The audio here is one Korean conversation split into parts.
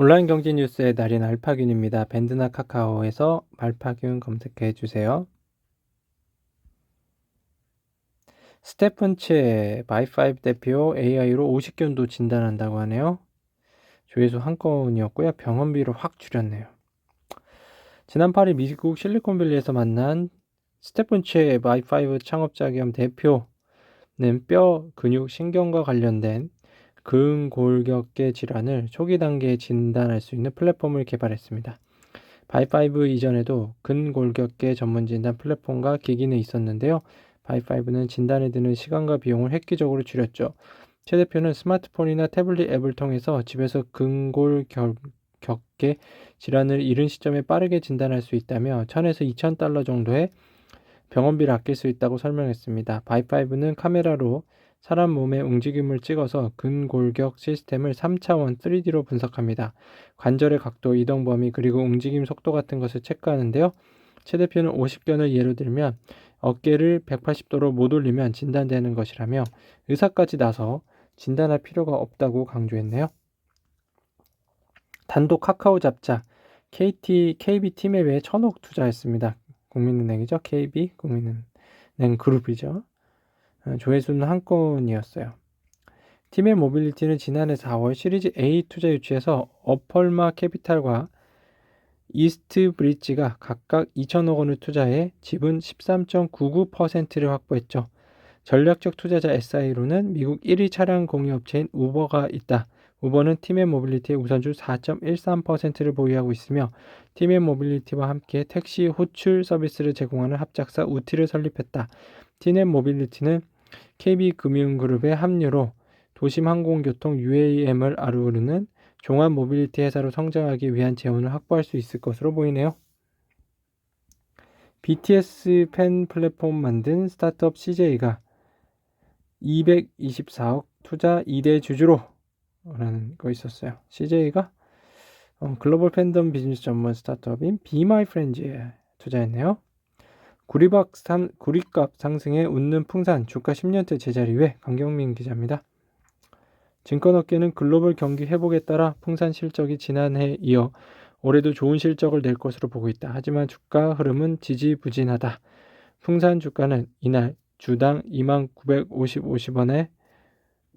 온라인 경제 뉴스의 날인 알파균입니다. 밴드나 카카오에서 알파균 검색해 주세요. 스테픈 체 바이5 대표 AI로 50견도 진단한다고 하네요. 조회수 한 건이었고요. 병원비를 확 줄였네요. 지난 8일 미국 실리콘밸리에서 만난 스테픈 체 바이5 창업자 겸 대표는 뼈, 근육, 신경과 관련된 근골격계 질환을 초기 단계에 진단할 수 있는 플랫폼을 개발했습니다. 바이5 이전에도 근골격계 전문 진단 플랫폼과 기기는 있었는데요. 바이5는 진단에 드는 시간과 비용을 획기적으로 줄였죠. 최 대표는 스마트폰이나 태블릿 앱을 통해서 집에서 근골격계 질환을 이른 시점에 빠르게 진단할 수 있다며 1000에서 2000달러 정도의 병원비를 아낄 수 있다고 설명했습니다. 바이5는 카메라로 사람 몸의 움직임을 찍어서 근골격 시스템을 3차원 3D로 분석합니다. 관절의 각도, 이동 범위, 그리고 움직임 속도 같은 것을 체크하는데요. 최 대표는 50견을 예로 들면 어깨를 180도로 못 올리면 진단되는 것이라며 의사까지 나서 진단할 필요가 없다고 강조했네요. 단독 카카오 잡자 KT, KB 팀앱에 천억 투자했습니다. 국민은행이죠. KB 국민은행 그룹이죠. 어, 조회수는 한 건이었어요. 팀의 모빌리티는 지난해 4월 시리즈 A 투자 유치에서 어펄마 캐피탈과 이스트 브릿지가 각각 2천억 원을 투자해 지분 13.99%를 확보했죠. 전략적 투자자 SI로는 미국 1위 차량 공유업체인 우버가 있다. 우버는 팀의 모빌리티의 우선주 4.13%를 보유하고 있으며 팀의 모빌리티와 함께 택시 호출 서비스를 제공하는 합작사 우티를 설립했다. 티넷 모빌리티는 KB금융그룹의 합류로 도심 항공교통 UAM을 아우르는 종합 모빌리티 회사로 성장하기 위한 재원을 확보할 수 있을 것으로 보이네요. BTS 팬 플랫폼 만든 스타트업 CJ가 224억 투자 2대 주주로 라는 거 있었어요. CJ가 어, 글로벌 팬덤 비즈니스 전문 스타트업인 BeMyFriends에 투자했네요. 구리박 상, 구리값 상승에 웃는 풍산 주가 10년째 제자리 외 강경민 기자입니다. 증권업계는 글로벌 경기 회복에 따라 풍산 실적이 지난해에 이어 올해도 좋은 실적을 낼 것으로 보고 있다. 하지만 주가 흐름은 지지부진하다. 풍산 주가는 이날 주당 2만 950원에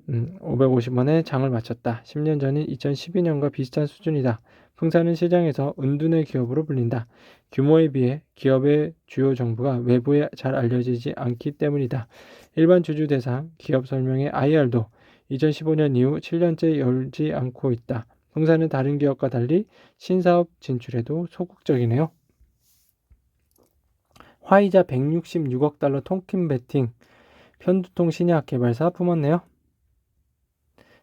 음, 550원에 장을 마쳤다. 10년 전인 2012년과 비슷한 수준이다. 풍산은 시장에서 은둔의 기업으로 불린다. 규모에 비해 기업의 주요 정보가 외부에 잘 알려지지 않기 때문이다. 일반 주주 대상 기업 설명의 IR도 2015년 이후 7년째 열지 않고 있다. 풍산은 다른 기업과 달리 신사업 진출에도 소극적이네요. 화이자 166억 달러 통킨 베팅 편두통 신약 개발사 품었네요.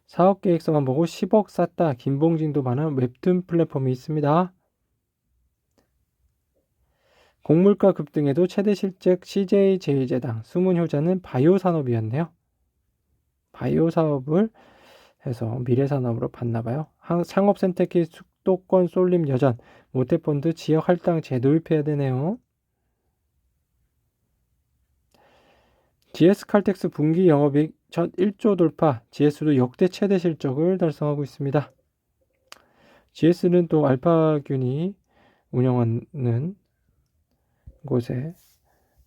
사업 계획서만 보고 10억 쌌다. 김봉진도 반한 웹툰 플랫폼이 있습니다. 곡물가 급등에도 최대 실적 CJ 제일제당 숨은 효자는 바이오 산업이었네요. 바이오 사업을 해서 미래 산업으로 봤나 봐요. 창업 선택기 수도권 쏠림 여전 모태펀드 지역 할당 재도입해야 되네요. GS 칼텍스 분기 영업이익 첫 1조 돌파, GS도 역대 최대 실적을 달성하고 있습니다. GS는 또 알파균이 운영하는 곳에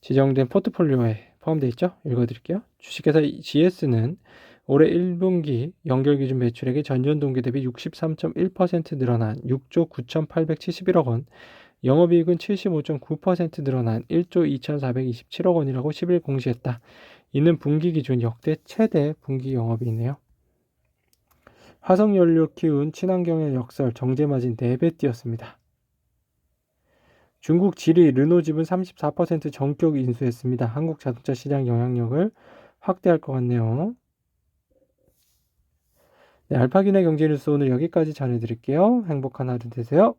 지정된 포트폴리오에 포함되어 있죠. 읽어드릴게요. 주식회사 GS는 올해 1분기 연결 기준 매출액이 전년 동기 대비 63.1% 늘어난 6조 9,871억 원, 영업이익은 75.9% 늘어난 1조 2,427억 원이라고 10일 공시했다. 이는 분기 기준 역대 최대 분기 영업이네요. 화석연료 키운 친환경의 역설 정제마진 4배 뛰었습니다. 중국 지리 르노 집은 34% 전격 인수했습니다. 한국 자동차 시장 영향력을 확대할 것 같네요. 네, 알파기네 경제뉴스 오늘 여기까지 전해드릴게요. 행복한 하루 되세요.